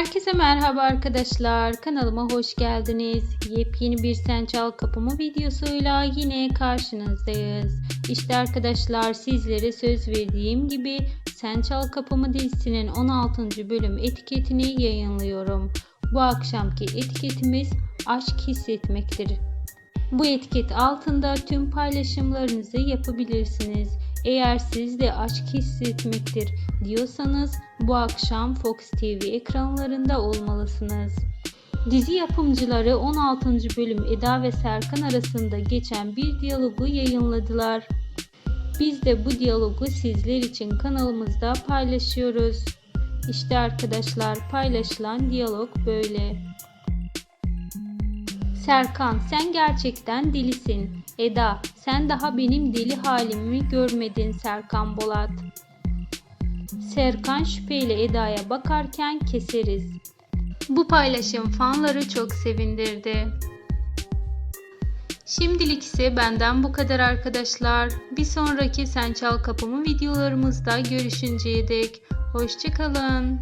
Herkese merhaba arkadaşlar. Kanalıma hoş geldiniz. Yepyeni bir Sen Çal Kapımı videosuyla yine karşınızdayız. İşte arkadaşlar sizlere söz verdiğim gibi Sen Çal Kapımı dizisinin 16. bölüm etiketini yayınlıyorum. Bu akşamki etiketimiz aşk hissetmektir. Bu etiket altında tüm paylaşımlarınızı yapabilirsiniz. Eğer siz de aşk hissetmektir diyorsanız bu akşam Fox TV ekranlarında olmalısınız. Dizi yapımcıları 16. bölüm Eda ve Serkan arasında geçen bir diyalogu yayınladılar. Biz de bu diyalogu sizler için kanalımızda paylaşıyoruz. İşte arkadaşlar paylaşılan diyalog böyle. Serkan sen gerçekten delisin. Eda sen daha benim deli halimi görmedin Serkan Bolat. Serkan şüpheyle Eda'ya bakarken keseriz. Bu paylaşım fanları çok sevindirdi. Şimdilik ise benden bu kadar arkadaşlar. Bir sonraki Sen Çal Kapımı videolarımızda görüşünceye dek hoşçakalın.